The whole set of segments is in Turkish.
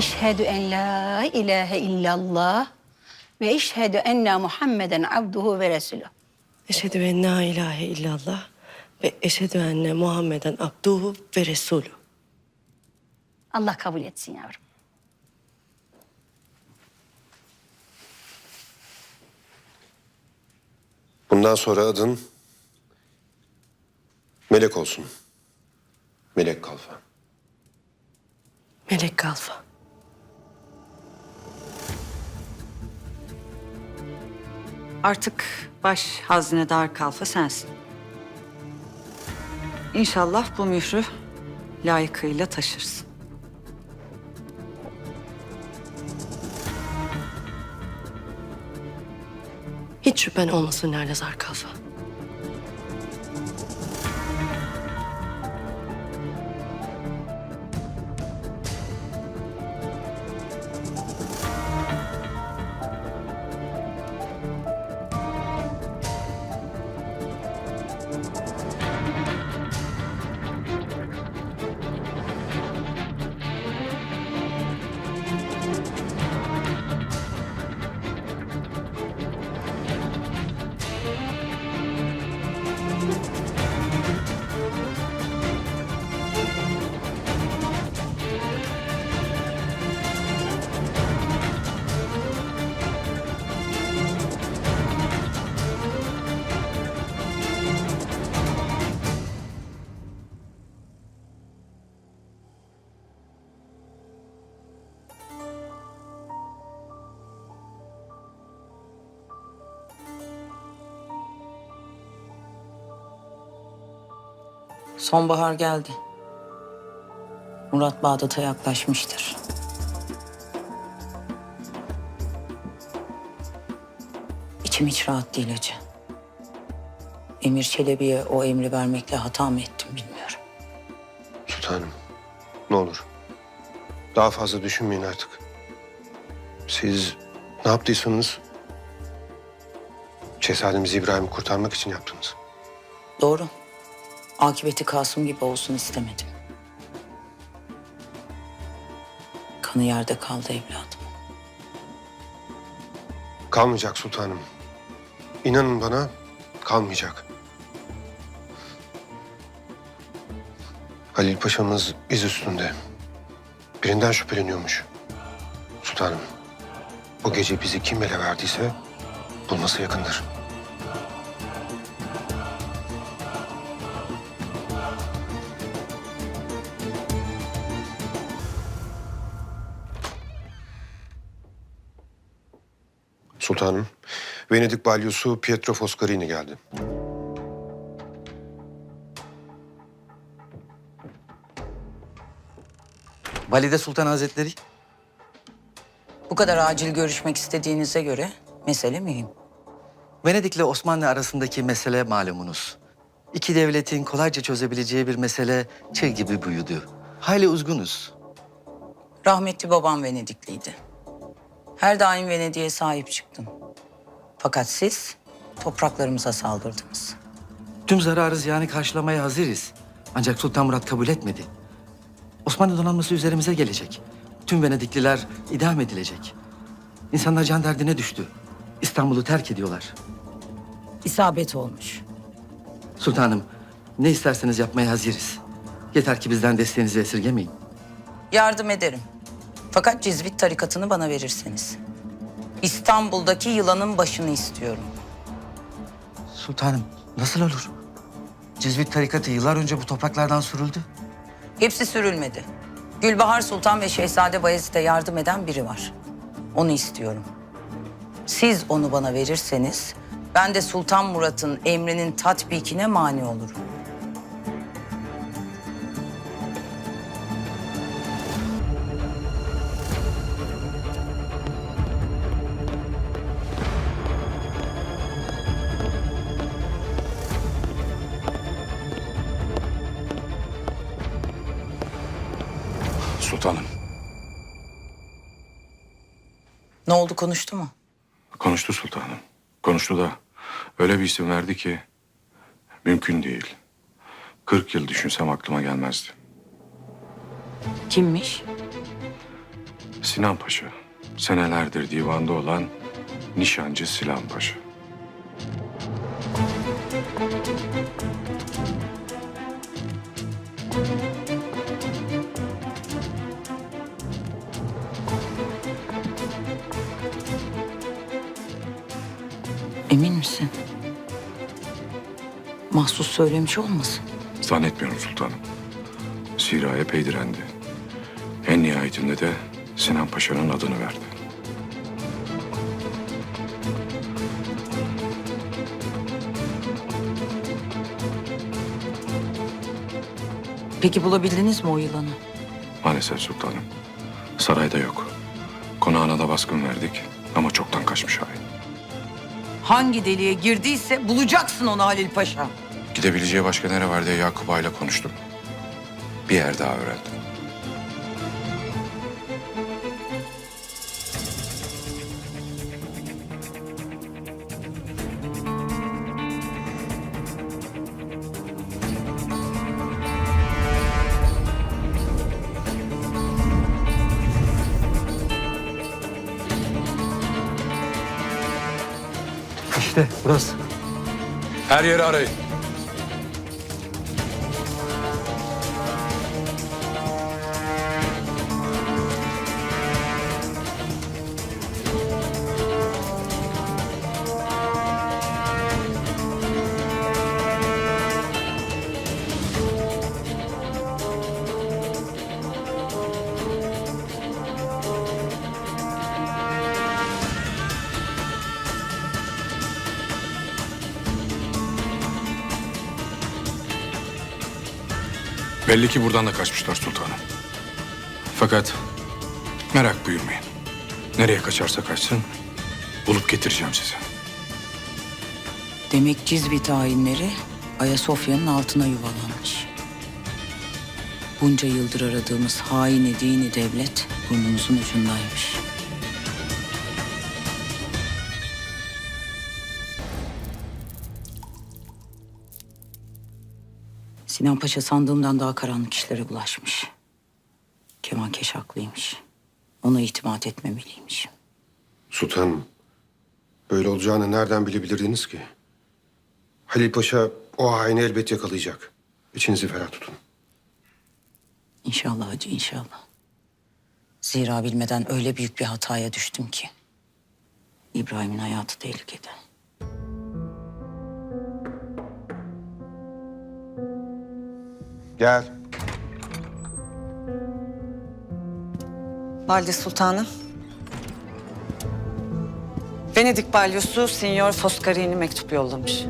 Eşhedü en la ilahe illallah ve eşhedü enne Muhammeden abduhu ve resulü. Eşhedü en la ilahe illallah ve eşhedü enne Muhammeden abduhu ve resulü. Allah kabul etsin yavrum. Bundan sonra adın Melek olsun. Melek Kalfa. Melek Kalfa. Artık baş hazinedar kalfa sensin. İnşallah bu mührü layıkıyla taşırsın. Hiç şüphen olmasın Lalazar Kalfa. Sonbahar geldi. Murat Bağdat'a yaklaşmıştır. İçim hiç rahat değil hacı. Emir Çelebi'ye o emri vermekle hata mı ettim bilmiyorum. Sultanım ne olur. Daha fazla düşünmeyin artık. Siz ne yaptıysanız Şehzademiz İbrahim'i kurtarmak için yaptınız. Doğru. Akıbeti Kasım gibi olsun istemedim. Kanı yerde kaldı evladım. Kalmayacak sultanım. İnanın bana kalmayacak. Halil Paşa'mız iz üstünde. Birinden şüpheleniyormuş. Sultanım, bu gece bizi kim ele verdiyse bulması yakındır. Venedik balyosu Pietro Foscarini geldi. Valide Sultan Hazretleri, Bu kadar acil görüşmek istediğinize göre mesele mühim. Venedik'le Osmanlı arasındaki mesele malumunuz. İki devletin kolayca çözebileceği bir mesele çığ gibi büyüdü. Hayli uzgunuz. Rahmetli babam Venedikliydi. Her daim Venedik'e sahip çıktım. Fakat siz topraklarımıza saldırdınız. Tüm zararı ziyanı karşılamaya hazırız. Ancak Sultan Murat kabul etmedi. Osmanlı donanması üzerimize gelecek. Tüm Venedikliler idam edilecek. İnsanlar can derdine düştü. İstanbul'u terk ediyorlar. İsabet olmuş. Sultanım, ne isterseniz yapmaya hazırız. Yeter ki bizden desteğinizi esirgemeyin. Yardım ederim. Fakat Cizvit tarikatını bana verirseniz. İstanbul'daki yılanın başını istiyorum. Sultanım, nasıl olur? Cizvit tarikatı yıllar önce bu topraklardan sürüldü. Hepsi sürülmedi. Gülbahar Sultan ve Şehzade Bayezid'e yardım eden biri var. Onu istiyorum. Siz onu bana verirseniz ben de Sultan Murat'ın emrinin tatbikine mani olurum. Sultanım. Ne oldu konuştu mu? Konuştu sultanım. Konuştu da öyle bir isim verdi ki mümkün değil. Kırk yıl düşünsem aklıma gelmezdi. Kimmiş? Sinan Paşa. Senelerdir divanda olan nişancı Sinan Paşa. Mahsus söylemiş olmasın? Zannetmiyorum sultanım. Zira epey direndi. En nihayetinde de Sinan Paşa'nın adını verdi. Peki bulabildiniz mi o yılanı? Maalesef sultanım. Sarayda yok. Konağına da baskın verdik ama çoktan kaçmış hain. Hangi deliğe girdiyse bulacaksın onu Halil Paşa. Gidebileceği başka nere var diye Yakup Ağa'yla konuştum. Bir yer daha öğrendim. İşte burası. Her yeri arayın. Belli ki buradan da kaçmışlar sultanım. Fakat merak buyurmayın. Nereye kaçarsa kaçsın bulup getireceğim size. Demek Cizvit hainleri Ayasofya'nın altına yuvalanmış. Bunca yıldır aradığımız haini dini devlet burnumuzun ucundaymış. Sinan Paşa sandığımdan daha karanlık işlere bulaşmış. Kemal Keş haklıymış. Ona itimat etmemeliymiş. Sultanım, böyle olacağını nereden bilebilirdiniz ki? Halil Paşa o haini elbet yakalayacak. İçinizi ferah tutun. İnşallah hacı inşallah. Zira bilmeden öyle büyük bir hataya düştüm ki. İbrahim'in hayatı tehlikede. Gel. Valide Sultanım. Venedik balyosu Signor Foscarini mektup yollamış.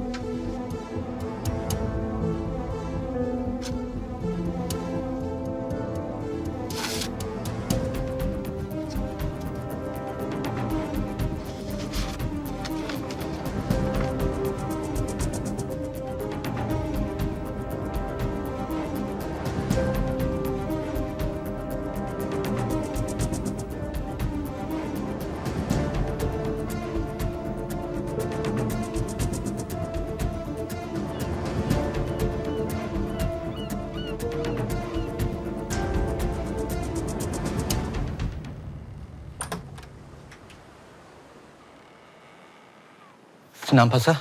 Sinan Paşa.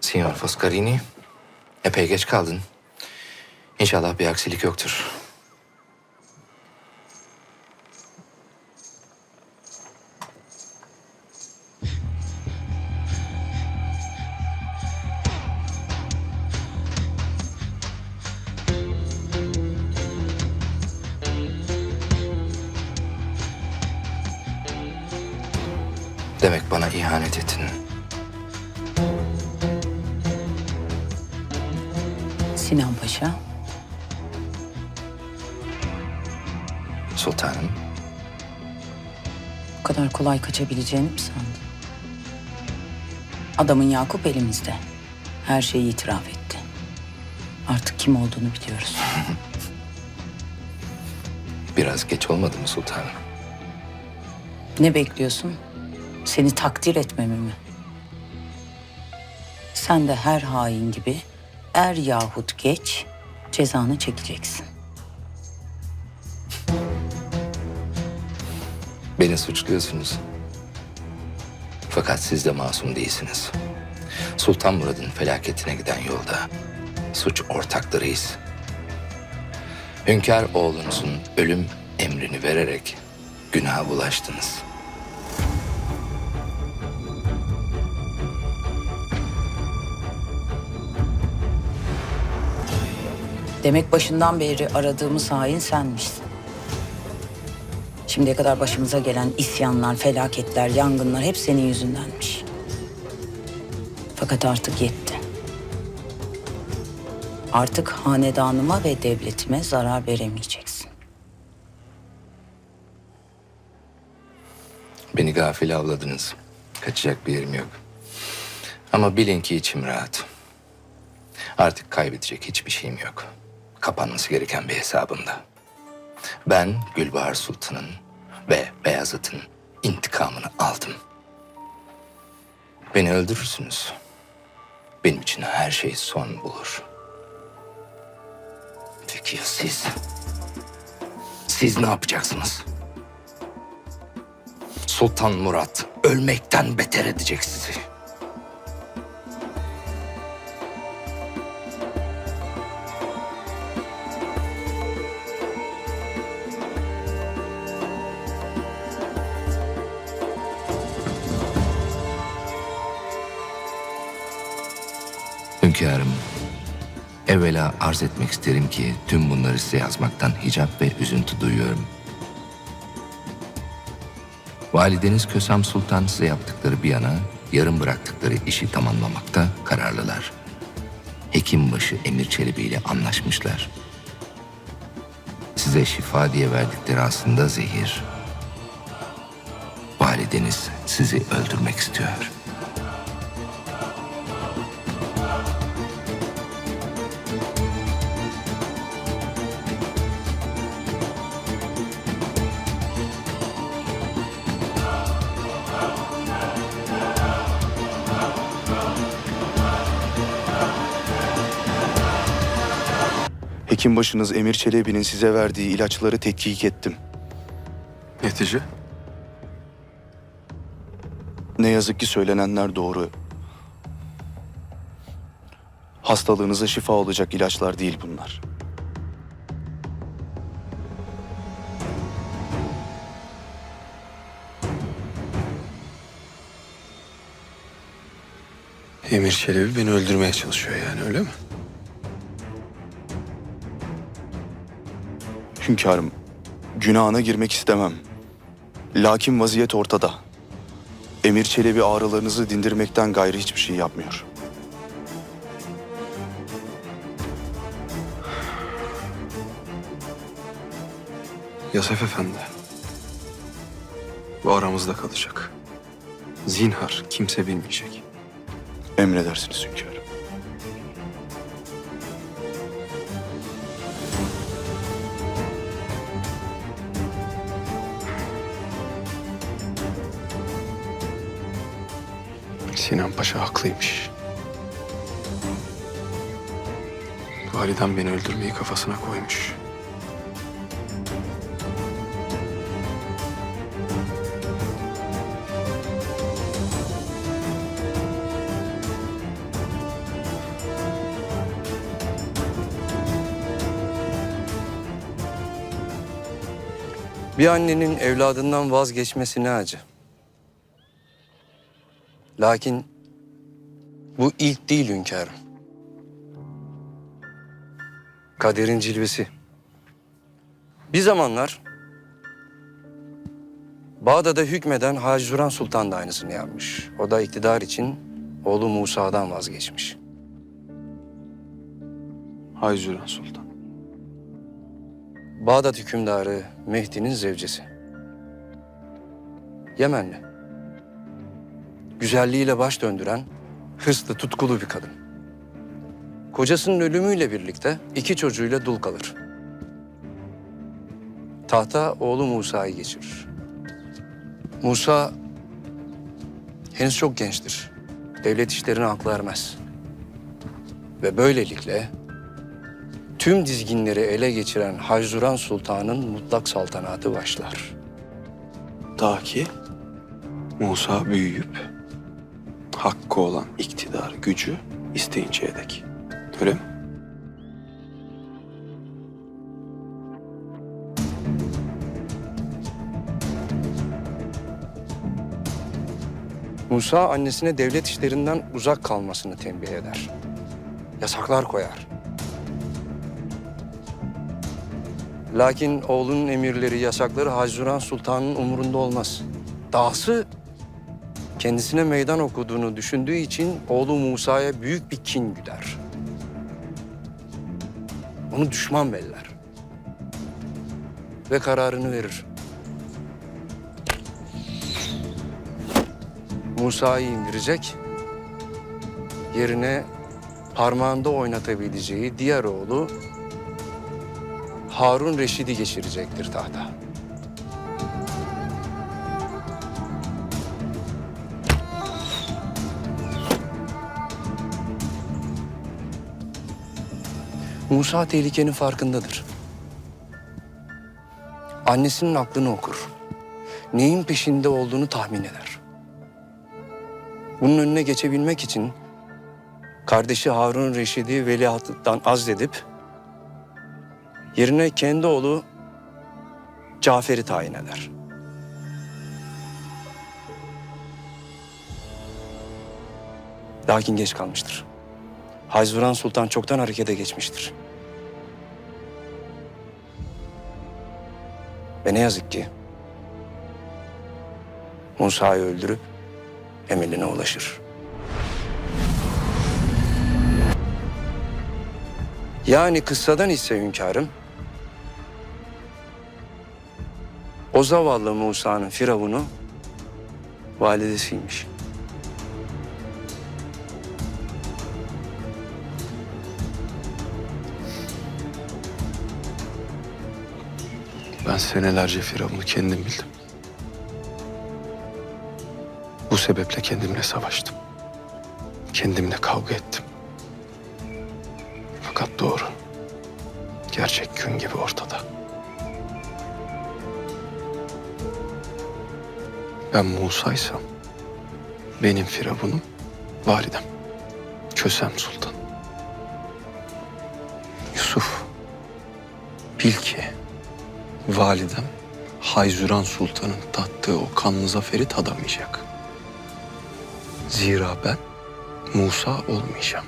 Signor Foscarini, epey geç kaldın. İnşallah bir aksilik yoktur. Sultanım. bu kadar kolay kaçabileceğini mi sandın? Adamın Yakup elimizde. Her şeyi itiraf etti. Artık kim olduğunu biliyoruz. Biraz geç olmadı mı sultanım? Ne bekliyorsun? Seni takdir etmemi mi? Sen de her hain gibi er yahut geç cezanı çekeceksin. Beni suçluyorsunuz. Fakat siz de masum değilsiniz. Sultan Murad'ın felaketine giden yolda suç ortaklarıyız. Hünkâr oğlunuzun ölüm emrini vererek günaha bulaştınız. Demek başından beri aradığımız hain senmişsin. Şimdiye kadar başımıza gelen isyanlar, felaketler, yangınlar hep senin yüzündenmiş. Fakat artık yetti. Artık hanedanıma ve devletime zarar veremeyeceksin. Beni gafil avladınız. Kaçacak bir yerim yok. Ama bilin ki içim rahat. Artık kaybedecek hiçbir şeyim yok. Kapanması gereken bir hesabımda. Ben Gülbahar Sultan'ın ve Beyazıt'ın intikamını aldım. Beni öldürürsünüz. Benim için her şey son bulur. Peki ya siz? Siz ne yapacaksınız? Sultan Murat ölmekten beter edecek sizi. Hünkârım, evvela arz etmek isterim ki tüm bunları size yazmaktan hicap ve üzüntü duyuyorum. Valideniz Kösem Sultan size yaptıkları bir yana yarım bıraktıkları işi tamamlamakta kararlılar. Hekimbaşı Emir Çelebi ile anlaşmışlar. Size şifa diye verdikleri aslında zehir. Valideniz sizi öldürmek istiyor. Hekimbaşınız Emir Çelebi'nin size verdiği ilaçları tetkik ettim. Netice? Ne yazık ki söylenenler doğru. Hastalığınıza şifa olacak ilaçlar değil bunlar. Emir Çelebi beni öldürmeye çalışıyor yani öyle mi? Hünkârım, günahına girmek istemem. Lakin vaziyet ortada. Emir Çelebi ağrılarınızı dindirmekten gayrı hiçbir şey yapmıyor. Yasef Efendi. Bu aramızda kalacak. Zinhar kimse bilmeyecek. Emredersiniz hünkârım. Sinan Paşa haklıymış. Validem beni öldürmeyi kafasına koymuş. Bir annenin evladından vazgeçmesi ne acı. Lakin bu ilk değil hünkârım. Kaderin cilvesi. Bir zamanlar Bağdat'a hükmeden Hacı Duran Sultan da aynısını yapmış. O da iktidar için oğlu Musa'dan vazgeçmiş. Hayzuran Sultan. Bağdat hükümdarı Mehdi'nin zevcesi. Yemenli. Güzelliğiyle baş döndüren, hırslı, tutkulu bir kadın. Kocasının ölümüyle birlikte iki çocuğuyla dul kalır. Tahta oğlu Musa'yı geçirir. Musa henüz çok gençtir. Devlet işlerine aklı ermez. Ve böylelikle tüm dizginleri ele geçiren Hacduran Sultan'ın mutlak saltanatı başlar. Ta ki Musa büyüyüp hakkı olan iktidar, gücü isteyinceye dek. Öyle mi? Musa annesine devlet işlerinden uzak kalmasını tembih eder. Yasaklar koyar. Lakin oğlunun emirleri, yasakları Hazuran Sultan'ın umurunda olmaz. Dahası kendisine meydan okuduğunu düşündüğü için oğlu Musa'ya büyük bir kin güder. Onu düşman beller. Ve kararını verir. Musa'yı indirecek, yerine parmağında oynatabileceği diğer oğlu Harun Reşid'i geçirecektir tahta. Musa tehlikenin farkındadır. Annesinin aklını okur. Neyin peşinde olduğunu tahmin eder. Bunun önüne geçebilmek için kardeşi Harun Reşid'i veliahtından azledip yerine kendi oğlu Cafer'i tayin eder. Lakin geç kalmıştır. Hayzuran Sultan çoktan harekete geçmiştir. Ve ne yazık ki Musa'yı öldürüp emeline ulaşır. Yani kıssadan ise hünkârım, o zavallı Musa'nın firavunu validesiymiş. Ben senelerce Firavun'u kendim bildim. Bu sebeple kendimle savaştım. Kendimle kavga ettim. Fakat doğru. Gerçek gün gibi ortada. Ben Musa'ysam benim Firavun'um validem. Kösem Sultan. Yusuf. Bil ki validem Hayzüran Sultan'ın tattığı o kanlı zaferi tadamayacak. Zira ben Musa olmayacağım.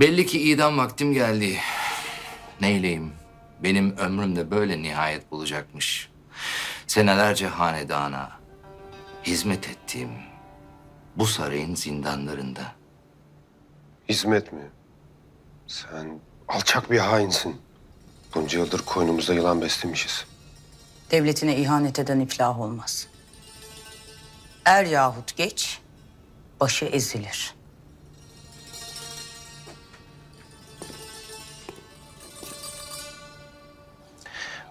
Belli ki idam vaktim geldi. Neyleyim? Benim ömrüm de böyle nihayet bulacakmış. Senelerce hanedana hizmet ettiğim bu sarayın zindanlarında. Hizmet mi? Sen alçak bir hainsin. Bunca yıldır koynumuzda yılan beslemişiz. Devletine ihanet eden iflah olmaz. Er yahut geç başı ezilir.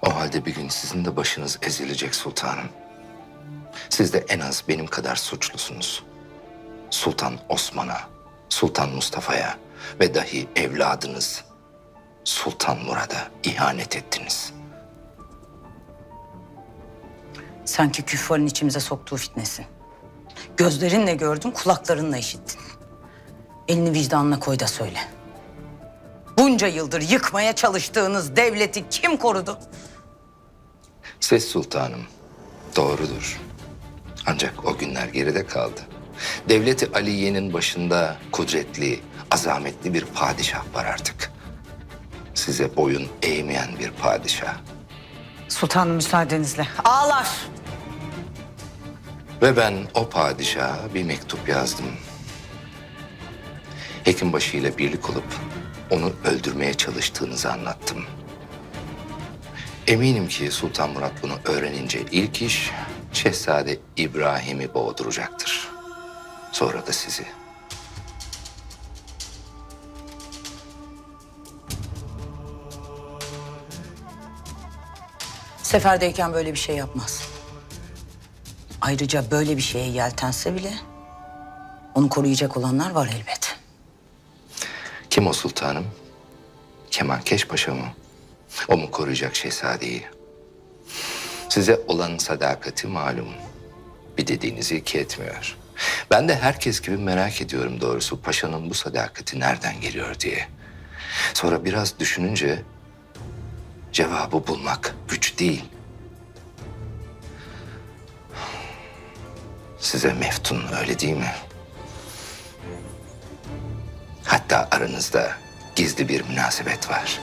O halde bir gün sizin de başınız ezilecek sultanım. Siz de en az benim kadar suçlusunuz. Sultan Osman'a, Sultan Mustafa'ya ve dahi evladınız Sultan Murad'a ihanet ettiniz. Sanki küffarın içimize soktuğu fitnesin. Gözlerinle gördün, kulaklarınla işittin. Elini vicdanına koy da söyle. Bunca yıldır yıkmaya çalıştığınız devleti kim korudu? Ses sultanım, doğrudur. Ancak o günler geride kaldı. Devleti Aliye'nin başında kudretli, azametli bir padişah var artık. Size boyun eğmeyen bir padişah. Sultanım müsaadenizle. Ağlar. Ve ben o padişaha bir mektup yazdım. Hekimbaşı ile birlik olup onu öldürmeye çalıştığınızı anlattım. Eminim ki Sultan Murat bunu öğrenince ilk iş Şehzade İbrahim'i boğduracaktır. Sonra da sizi. Seferdeyken böyle bir şey yapmaz. Ayrıca böyle bir şeye yeltense bile onu koruyacak olanlar var elbet. O sultanım? Kemankeş Paşa mı? O mu koruyacak şehzadeyi? Size olan sadakati malum. Bir dediğinizi iki etmiyor. Ben de herkes gibi merak ediyorum doğrusu paşanın bu sadakati nereden geliyor diye. Sonra biraz düşününce cevabı bulmak güç değil. Size meftun öyle değil mi? Hatta aranızda gizli bir münasebet var.